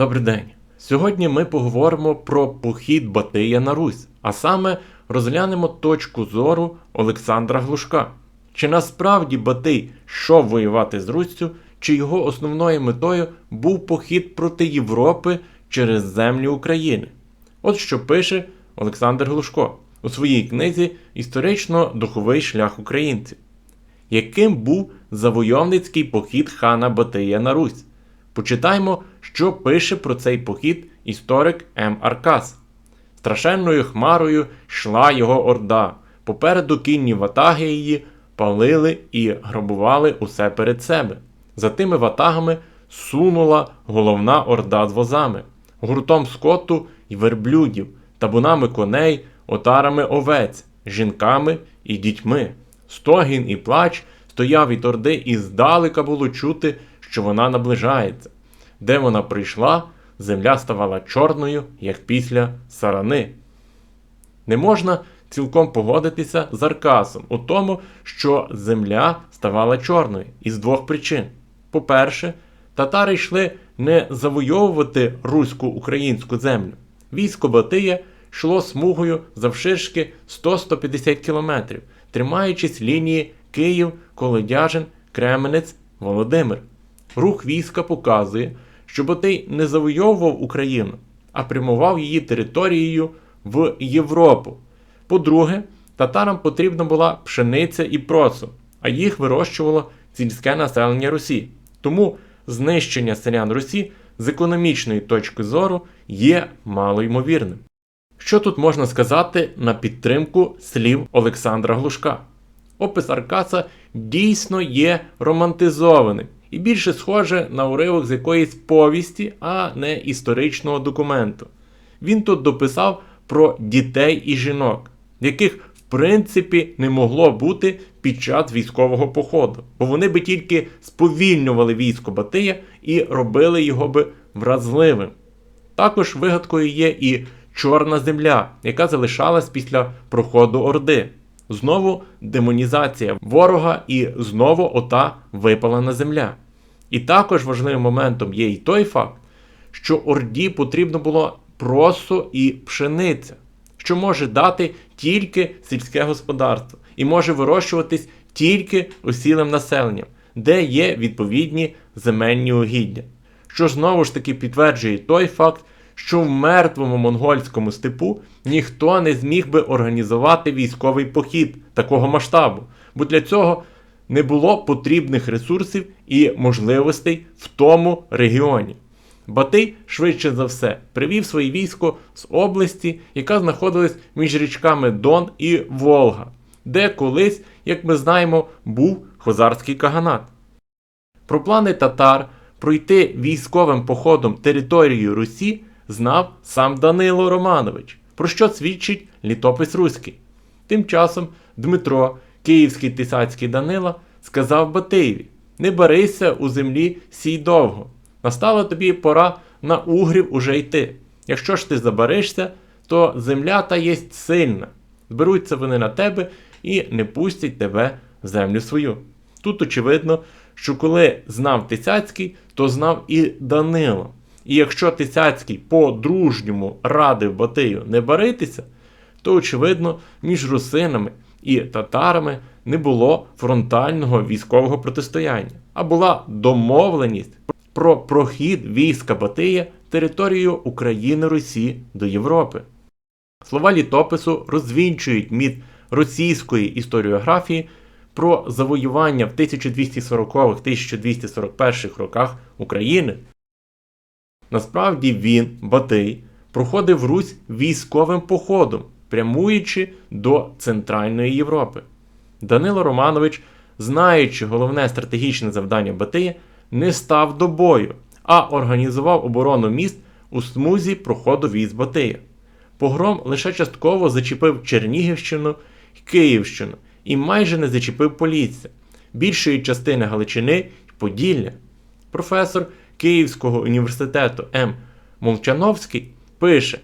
Добрий день. Сьогодні ми поговоримо про похід Батия на Русь, а саме розглянемо точку зору Олександра Глушка. Чи насправді Батий йшов воювати з Руссю, чи його основною метою був похід проти Європи через землі України? От що пише Олександр Глушко у своїй книзі Історично-духовий шлях українців. Яким був завойовницький похід хана Батия на Русь? Почитаймо, що пише про цей похід історик М. Аркас. Страшенною хмарою йшла його орда. Попереду кінні ватаги її палили і грабували усе перед себе. За тими ватагами сунула головна орда з возами, гуртом скоту й верблюдів, табунами коней, отарами овець, жінками і дітьми. Стогін і плач стояв від орди, і здалека було чути, що вона наближається. Де вона прийшла, земля ставала чорною, як після сарани. Не можна цілком погодитися з Аркасом у тому, що земля ставала чорною із двох причин. По-перше, татари йшли не завойовувати руську українську землю. Військо Батия йшло смугою завширшки 100-150 кілометрів, тримаючись лінії Київ, Колодяжин, Кременець, Володимир. Рух війська показує, що Батий не завойовував Україну, а прямував її територією в Європу. По-друге, татарам потрібна була пшениця і процу, а їх вирощувало сільське населення Русі. Тому знищення селян Русі з економічної точки зору є малоймовірним. Що тут можна сказати на підтримку слів Олександра Глушка? Опис Аркаса дійсно є романтизованим і більше схоже на уривок з якоїсь повісті, а не історичного документу. Він тут дописав про дітей і жінок, яких в принципі не могло бути під час військового походу, бо вони би тільки сповільнювали військо Батия і робили його би вразливим. Також вигадкою є і чорна земля, яка залишалась після проходу Орди. Знову демонізація ворога і знову ота випалена земля. І також важливим моментом є і той факт, що Орді потрібно було просо і пшениця, що може дати тільки сільське господарство і може вирощуватись тільки осілим населенням, де є відповідні земельні угіддя. Що знову ж таки підтверджує той факт, що в мертвому монгольському степу ніхто не зміг би організувати військовий похід такого масштабу, бо для цього не було потрібних ресурсів і можливостей в тому регіоні. Батий, швидше за все, привів своє військо з області, яка знаходилась між річками Дон і Волга, де колись, як ми знаємо, був хозарський каганат. Про плани татар пройти військовим походом територію Русі знав сам Данило Романович, про що свідчить літопис Руський. Тим часом Дмитро, київський тисацький Данила, сказав Батиєві: Не барися у землі сій довго. Настала тобі пора на угрів уже йти. Якщо ж ти забаришся, то земля та єсть сильна. Зберуться вони на тебе і не пустять тебе в землю свою. Тут очевидно, що коли знав Тисяцький, то знав і Данило. І якщо Тисяцький по-дружньому радив Батию не баритися, то, очевидно, між русинами і татарами не було фронтального військового протистояння, а була домовленість про прохід війська Батия територією України Русі до Європи. Слова літопису розвінчують міт російської історіографії про завоювання в 1240-1241 роках України. Насправді він, Батий, проходив Русь військовим походом, прямуючи до Центральної Європи. Данило Романович, знаючи головне стратегічне завдання Батия, не став до бою, а організував оборону міст у смузі проходу військ Батия. Погром лише частково зачепив Чернігівщину і Київщину і майже не зачепив Полісся, більшої частини Галичини й Поділля. Професор Київського університету М. Молчановський пише: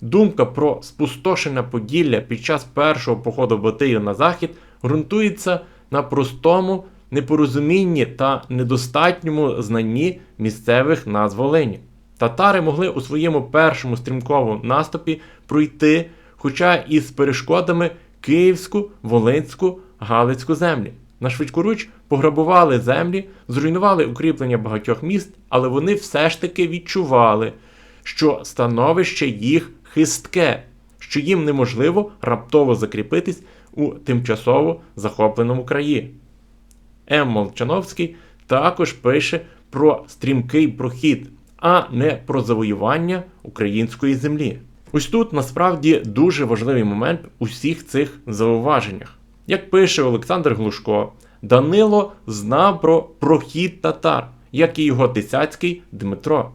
думка про спустошення Поділля під час першого походу Батию на захід ґрунтується на простому непорозумінні та недостатньому знанні місцевих назв Волині. татари могли у своєму першому стрімковому наступі пройти, хоча і з перешкодами Київську, Волинську, Галицьку землі. На швидкоруч пограбували землі, зруйнували укріплення багатьох міст, але вони все ж таки відчували, що становище їх хистке, що їм неможливо раптово закріпитись у тимчасово захопленому краї. М. Молчановський також пише про стрімкий прохід, а не про завоювання української землі. Ось тут насправді дуже важливий момент у всіх цих зауваженнях. Як пише Олександр Глушко, Данило знав про прохід татар, як і його тисяцький Дмитро.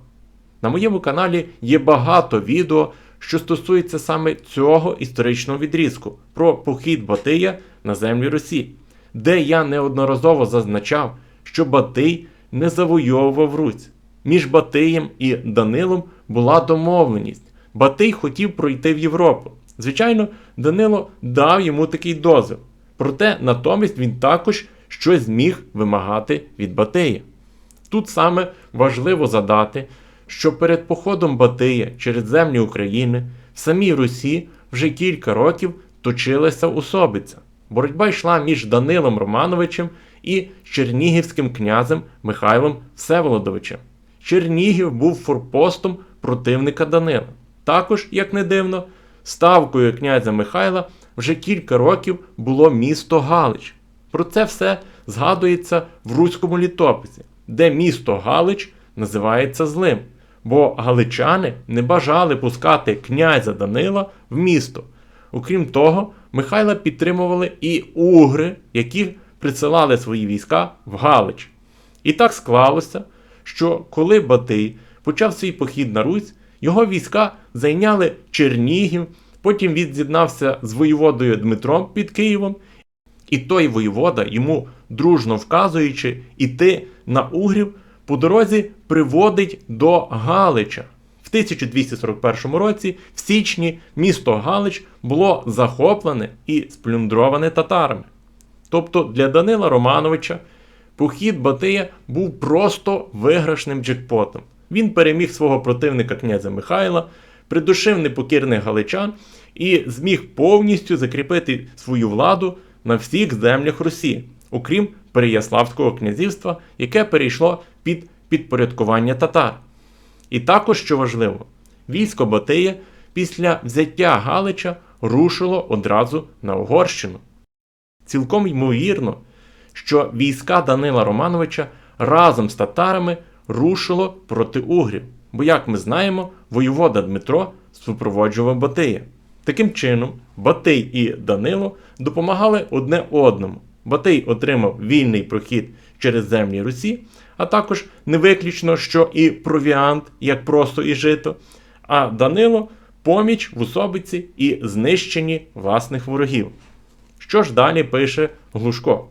На моєму каналі є багато відео, що стосується саме цього історичного відрізку про похід Батия на землі Русі, де я неодноразово зазначав, що Батий не завойовував Русь. Між Батиєм і Данилом була домовленість. Батий хотів пройти в Європу. Звичайно, Данило дав йому такий дозвіл. Проте натомість він також щось зміг вимагати від Батия. Тут саме важливо задати, що перед походом Батия через землі України в самій Русі вже кілька років точилася усобиця. Боротьба йшла між Данилом Романовичем і чернігівським князем Михайлом Всеволодовичем. Чернігів був форпостом противника Данила. Також, як не дивно, ставкою князя Михайла вже кілька років було місто Галич. Про це все згадується в руському літописі, де місто Галич називається злим, бо галичани не бажали пускати князя Данила в місто. Окрім того, Михайла підтримували і угри, які присилали свої війська в Галич. І так склалося, що коли Батий почав свій похід на Русь, його війська зайняли Чернігів, потім він з'єднався з воєводою Дмитром під Києвом, і той воєвода, йому дружно вказуючи іти на Угрів, по дорозі приводить до Галича. В 1241 році, в січні, місто Галич було захоплене і сплюндроване татарами. Тобто для Данила Романовича похід Батия був просто виграшним джекпотом. Він переміг свого противника князя Михайла, придушив непокірних галичан і зміг повністю закріпити свою владу на всіх землях Русі, окрім Переяславського князівства, яке перейшло під підпорядкування татар. І також, що важливо, військо Батия після взяття Галича рушило одразу на Угорщину. Цілком ймовірно, що війська Данила Романовича разом з татарами рушило проти угрів, бо, як ми знаємо, воєвода Дмитро супроводжував Батия. Таким чином, Батий і Данило допомагали одне одному. Батий отримав вільний прохід через землі Русі, а також не виключно, що і провіант, як просто і жито, а Данило поміч в особиці і знищенні власних ворогів. Що ж далі пише Глушко?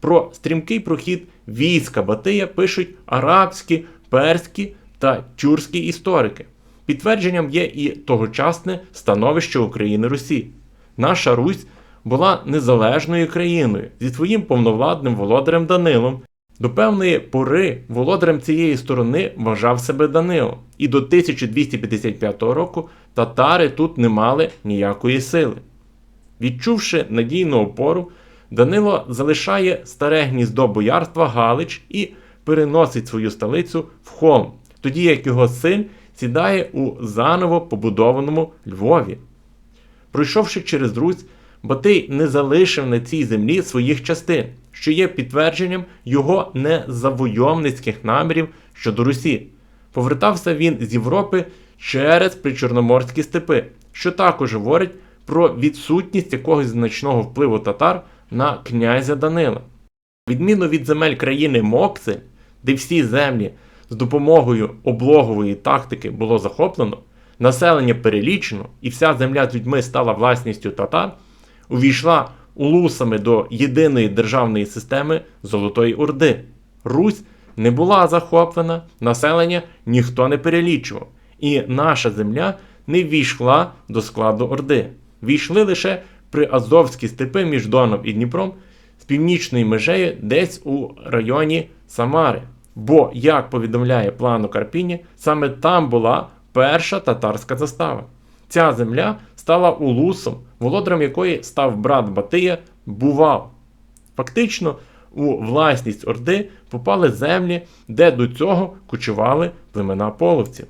Про стрімкий прохід війська Батия пишуть арабські, перські та тюркські історики. Підтвердженням є і тогочасне становище України Русі. Наша Русь була незалежною країною зі своїм повновладним володарем Данилом. До певної пори володарем цієї сторони вважав себе Данило, і до 1255 року татари тут не мали ніякої сили. Відчувши надійну опору, Данило залишає старе гніздо боярства Галич і переносить свою столицю в Холм, тоді як його син сідає у заново побудованому Львові. Пройшовши через Русь, Батий не залишив на цій землі своїх частин, що є підтвердженням його незавойовницьких намірів щодо Русі. Повертався він з Європи через причорноморські степи, що також говорить про відсутність якогось значного впливу татар на князя Данила. Відміну від земель країни Мокси, де всі землі з допомогою облогової тактики було захоплено, населення перелічено і вся земля з людьми стала власністю татар, увійшла улусами до єдиної державної системи Золотої Орди. Русь не була захоплена, населення ніхто не перелічував, і наша земля не війшла до складу Орди. Війшли лише приазовські степи між Доном і Дніпром з північної межею десь у районі Самари. Бо, як повідомляє план у Карпіні, саме там була перша татарська застава. Ця земля стала улусом, володарем якої став брат Батия Бувал. Фактично, у власність Орди попали землі, де до цього кочували племена половців.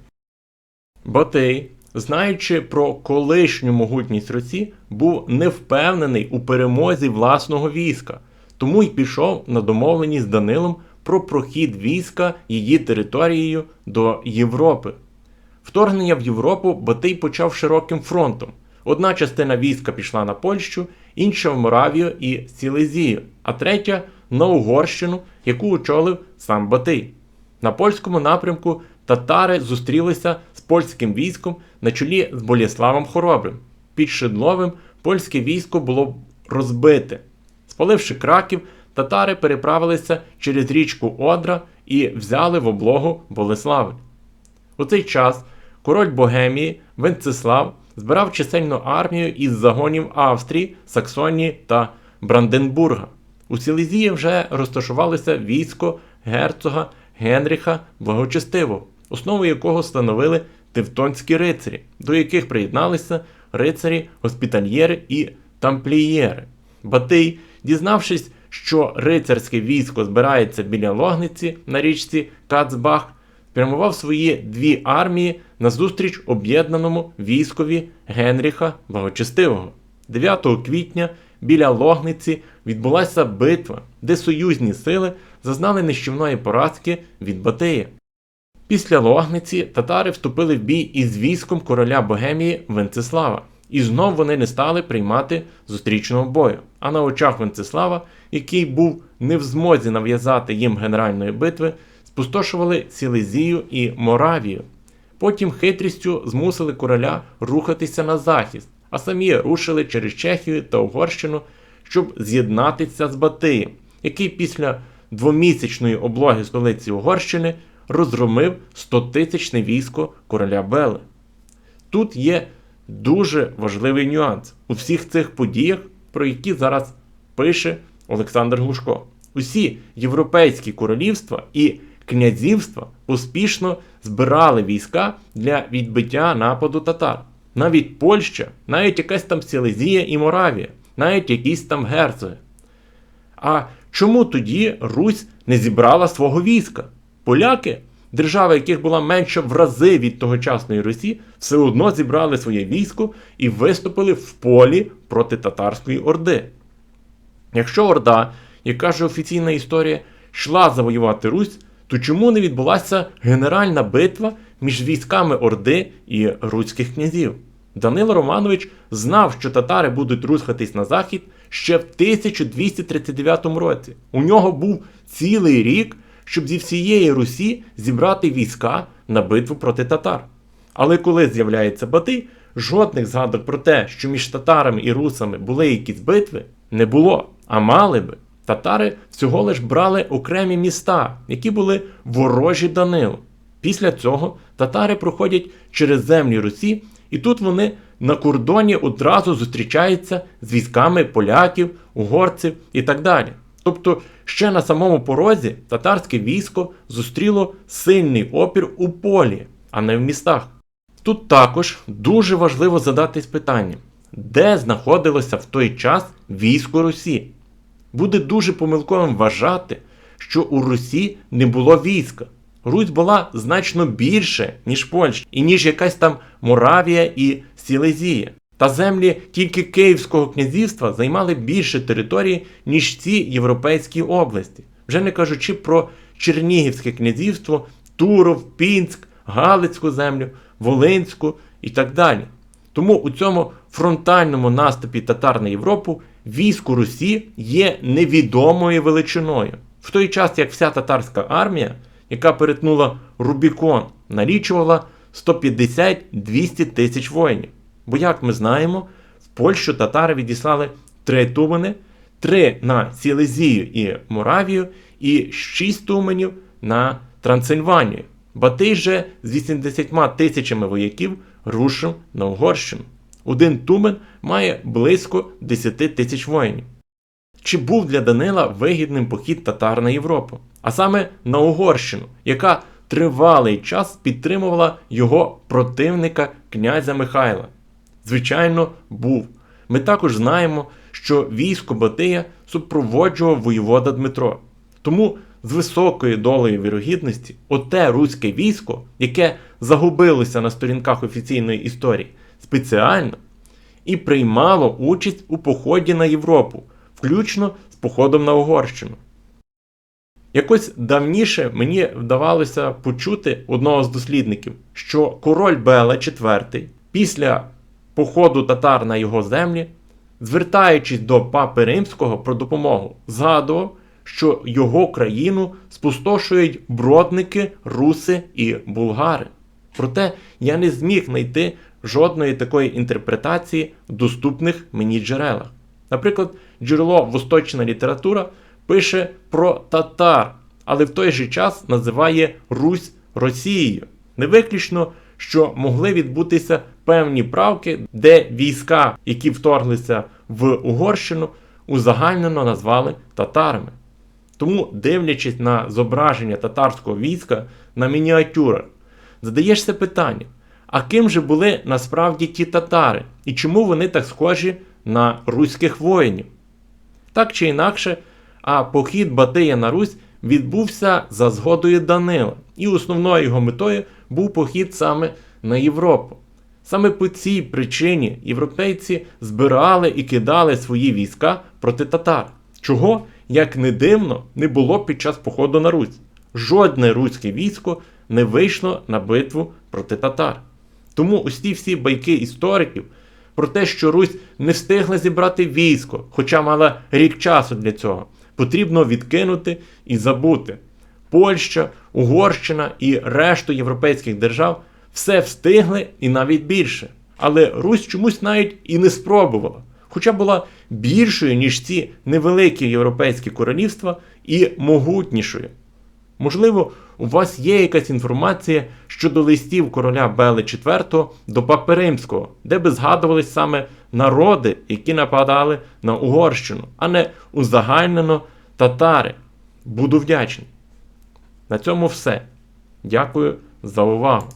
Батий, знаючи про колишню могутність Русі, був невпевнений у перемозі власного війська, тому й пішов на домовленість з Данилом про прохід війська її територією до Європи. Вторгнення в Європу Батий почав широким фронтом. Одна частина війська пішла на Польщу, інша в Моравію і Сілезію, а третя на Угорщину, яку очолив сам Батий. На польському напрямку татари зустрілися з польським військом на чолі з Боліславом Хоробрим. Під Шедловим польське військо було розбите. Спаливши краків, татари переправилися через річку Одра і взяли в облогу Болеславль. У цей час король Богемії Венцеслав збирав чисельну армію із загонів Австрії, Саксонії та Бранденбурга. У Сілезії вже розташувалося військо герцога Генріха Благочестивого, основу якого становили тевтонські рицарі, до яких приєдналися рицарі, госпітальєри і тамплієри. Батий, дізнавшись, що рицарське військо збирається біля Логниці на річці Кацбах, спрямував свої дві армії на зустріч об'єднаному військові Генріха Благочестивого. 9 квітня біля Логниці відбулася битва, де союзні сили зазнали нищівної поразки від Батия. Після Логниці татари вступили в бій із військом короля Богемії Венцеслава, і знов вони не стали приймати зустрічного бою. А на очах Венцеслава, який був не в змозі нав'язати їм генеральної битви, спустошували Сілезію і Моравію. Потім хитрістю змусили короля рухатися на захист, а самі рушили через Чехію та Угорщину, щоб з'єднатися з Батиєм, який після двомісячної облоги столиці Угорщини розгромив 100-тисячне військо короля Бели. Тут є дуже важливий нюанс у всіх цих подіях, про які зараз пише Олександр Глушко. Усі європейські королівства і князівства успішно збирали війська для відбиття нападу татар. Навіть Польща, навіть якась там Сілезія і Моравія, навіть якісь там герцоги. А чому тоді Русь не зібрала свого війська? Поляки, держава яких була менша в рази від тогочасної Русі, все одно зібрали своє військо і виступили в полі проти татарської орди. Якщо Орда, як каже офіційна історія, йшла завоювати Русь, то чому не відбулася генеральна битва між військами Орди і руських князів? Данило Романович знав, що татари будуть рухатись на захід ще в 1239 році. У нього був цілий рік, щоб зі всієї Русі зібрати війська на битву проти татар. Але коли з'являється Батий, жодних згадок про те, що між татарами і русами були якісь битви, не було, а мали би. Татари всього лиш брали окремі міста, які були ворожі Данилу. Після цього татари проходять через землі Русі, і тут вони на кордоні одразу зустрічаються з військами поляків, угорців і так далі. Тобто ще на самому порозі татарське військо зустріло сильний опір у полі, а не в містах. Тут також дуже важливо задатись питанням, де знаходилося в той час військо Русі. Буде дуже помилковим вважати, що у Русі не було війська. Русь була значно більше, ніж Польща, і ніж якась там Моравія і Сілезія. Та землі тільки Київського князівства займали більше території, ніж ці європейські області, вже не кажучи про Чернігівське князівство, Туров, Пінськ, Галицьку землю, Волинську і так далі. Тому у цьому фронтальному наступі татар на Європу військо Русі є невідомою величиною. В той час, як вся татарська армія, яка перетнула Рубікон, налічувала 150-200 тисяч воїнів. Бо, як ми знаємо, в Польщу татари відіслали три тумени, три на Сілезію і Моравію, і шість туменів на Трансильванію. Батий же з 80 тисячами вояків рушив на Угорщину. Один тумен має близько 10 тисяч воїнів. Чи був для Данила вигідним похід татар на Європу, а саме на Угорщину, яка тривалий час підтримувала його противника князя Михайла? Звичайно, був. Ми також знаємо, що військо Батия супроводжував воєвода Дмитро. Тому з високою долею вірогідності оте руське військо, яке загубилося на сторінках офіційної історії, спеціально і приймало участь у поході на Європу, включно з походом на Угорщину. Якось давніше мені вдавалося почути одного з дослідників, що король Бела IV після походу татар на його землі, звертаючись до папи римського про допомогу, згадував, що його країну спустошують бродники, руси і булгари. Проте я не зміг знайти жодної такої інтерпретації в доступних мені джерелах. Наприклад, джерело Восточна література пише про татар, але в той же час називає Русь Росією. Не виключно, що могли відбутися певні правки, де війська, які вторглися в Угорщину, узагальнено назвали татарами. Тому, дивлячись на зображення татарського війська на мініатюрах, задаєшся питанням, а ким же були насправді ті татари, і чому вони так схожі на руських воїнів? Так чи інакше, а похід Батия на Русь відбувся за згодою Данила, і основною його метою був похід саме на Європу. Саме по цій причині європейці збирали і кидали свої війська проти татар, чого, як не дивно, не було під час походу на Русь. Жодне руське військо не вийшло на битву проти татар. Тому ті всі байки істориків про те, що Русь не встигла зібрати військо, хоча мала рік часу для цього, потрібно відкинути і забути. Польща, Угорщина і решту європейських держав все встигли і навіть більше. Але Русь чомусь навіть і не спробувала, хоча була більшою, ніж ці невеликі європейські королівства, і могутнішою. Можливо, у вас є якась інформація щодо листів короля Бели IV до Папи Римського, де би згадувались саме народи, які нападали на Угорщину, а не узагальнено татари. Буду вдячний. На цьому все. Дякую за увагу.